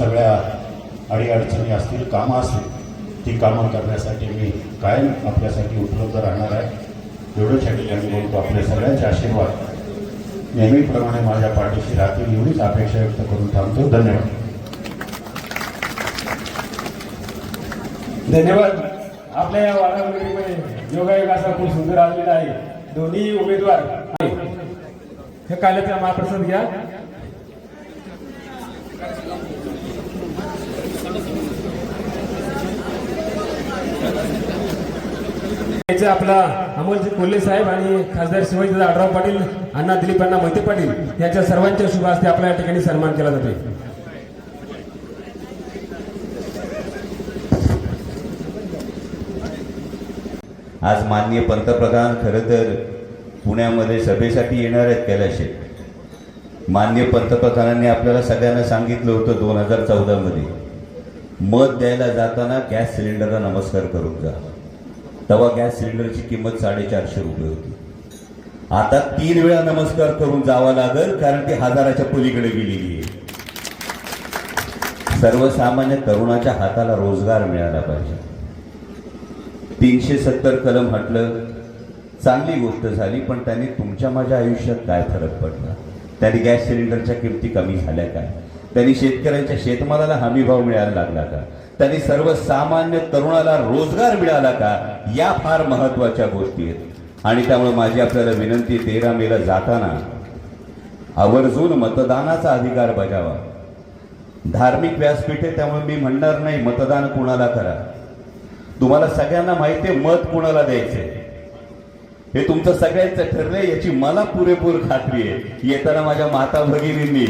सगळ्या अडीअडचणी असतील कामं असतील ती कामं करण्यासाठी मी कायम आपल्यासाठी उपलब्ध राहणार आहे. एवढंच या ठिकाणी बोलतो आपले सगळ्यांचे आशीर्वाद. नेहमीप्रमाणे माझ्या पाठीशी राहतील एवढीच अपेक्षा व्यक्त करून थांबतो. धन्यवाद. धन्यवाद. आपल्या या वादावलीमध्ये योगायोग असा खूप सुंदर आलेला आहे. दोन्ही उमेदवार. हे काल्याचा महाप्रसाद घ्या. आपला अमोलजी कोल्हे साहेब आणि खासदार शिवाजी आढराव पाटील अण्णा दिलीप अण्णा मोहिते पाटील यांच्या सर्वांच्या शुभ हस्ते आपल्या या ठिकाणी सन्मान केला जातो आज माननीय पंतप्रधान खरं तर पुण्यामध्ये सभेसाठी येणार आहेत कैलाशेत माननीय पंतप्रधानांनी आपल्याला सगळ्यांना सांगितलं होतं दोन हजार चौदामध्ये. मत द्यायला जाताना गॅस सिलेंडरला नमस्कार करून जा. तेव्हा गॅस सिलेंडरची किंमत साडेचारशे रुपये होती. आता तीन वेळा नमस्कार करून जावा लागल कारण ती हजाराच्या पलीकडे गेलेली आहे. सर्वसामान्य तरुणाच्या हाताला रोजगार मिळाला पाहिजे. तीनशे सत्तर कलम हटलं चांगली गोष्ट झाली पण त्यांनी तुमच्या माझ्या आयुष्यात काय फरक पडला? त्यांनी गॅस सिलेंडरच्या किमती कमी झाल्या काय? त्यांनी शेतकऱ्यांच्या शेतमालाला हमी भाव मिळायला लागला का? त्यांनी सर्वसामान्य तरुणाला रोजगार मिळाला का? या फार महत्त्वाच्या गोष्टी आहेत. आणि त्यामुळे माझी आपल्याला विनंती तेरा मेला जाताना आवर्जून मतदानाचा अधिकार बजावा. धार्मिक व्यासपीठ आहे त्यामुळे मी म्हणणार नाही मतदान कुणाला करा. तुम्हाला सगळ्यांना माहिती आहे मत कुणाला द्यायचंय? हे तुमचं सगळ्यांचं ठरलंय याची मला पुरेपूर खात्री आहे. येताना माझ्या माता भगिनींनी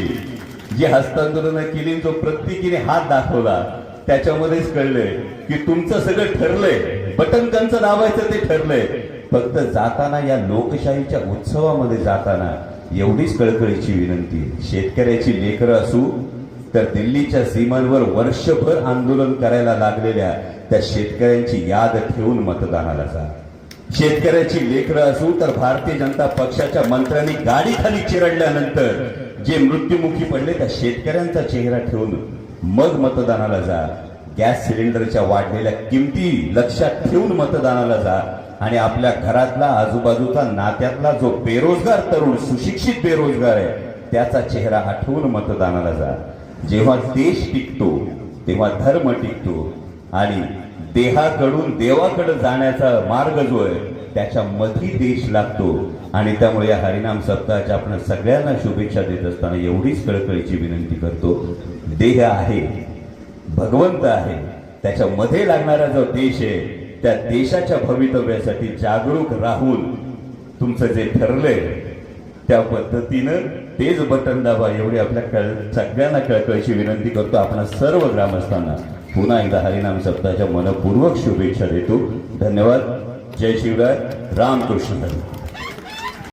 जी हस्तांदोलन केली जो प्रत्येकीने हात दाखवला त्याच्यामध्येच कळलंय की तुमचं सगळं ठरलंय. बटन कंच दाबायचं ते ठरलंय. फक्त जाताना या लोकशाहीच्या उत्सवामध्ये जाताना एवढीच कळकळीची विनंती. शेतकऱ्याची लेकरं असू तर दिल्लीच्या सीमांवर वर्षभर आंदोलन करायला लागलेल्या त्या शेतकऱ्यांची याद ठेवून मतदानाला जा. शेतकऱ्याची लेकरं असू तर भारतीय जनता पक्षाच्या मंत्र्यांनी गाडी खाली चिरडल्यानंतर जे मृत्युमुखी पडले त्या शेतकऱ्यांचा चेहरा ठेवून मग मतदानाला जा. गॅस सिलेंडरच्या वाढलेल्या किमती लक्षात ठेवून मतदानाला जा आणि आपल्या घरातला आजूबाजूचा नात्यातला जो बेरोजगार तरुण सुशिक्षित बेरोजगार आहे त्याचा चेहरा आठवून मतदानाला जा. जेव्हा देश टिकतो तेव्हा धर्म टिकतो आणि देहाकडून देवाकडे जाण्याचा मार्ग जो आहे त्याच्यामध्ये देश लागतो. आणि त्यामुळे या हरिनाम सप्ताहाच्या आपण सगळ्यांना शुभेच्छा देत असताना एवढीच कळकळीची विनंती करतो. देह आहे भगवंत आहे. त्याच्या मध्ये लागणारा जो देश आहे त्या देशाच्या भवितव्यासाठी जागरूक राहून तुमचं जे ठरलंय त्या पद्धतीनं तेच बटन दाबा एवढी आपल्या कळ सगळ्यांना कळकळीची विनंती करतो आपण सर्व ग्रामस्थांना. पुन्हा एकदा हरिनाम सप्ताहाच्या मनपूर्वक शुभेच्छा देतो. धन्यवाद. जय शिवराय. रामकृष्ण हरी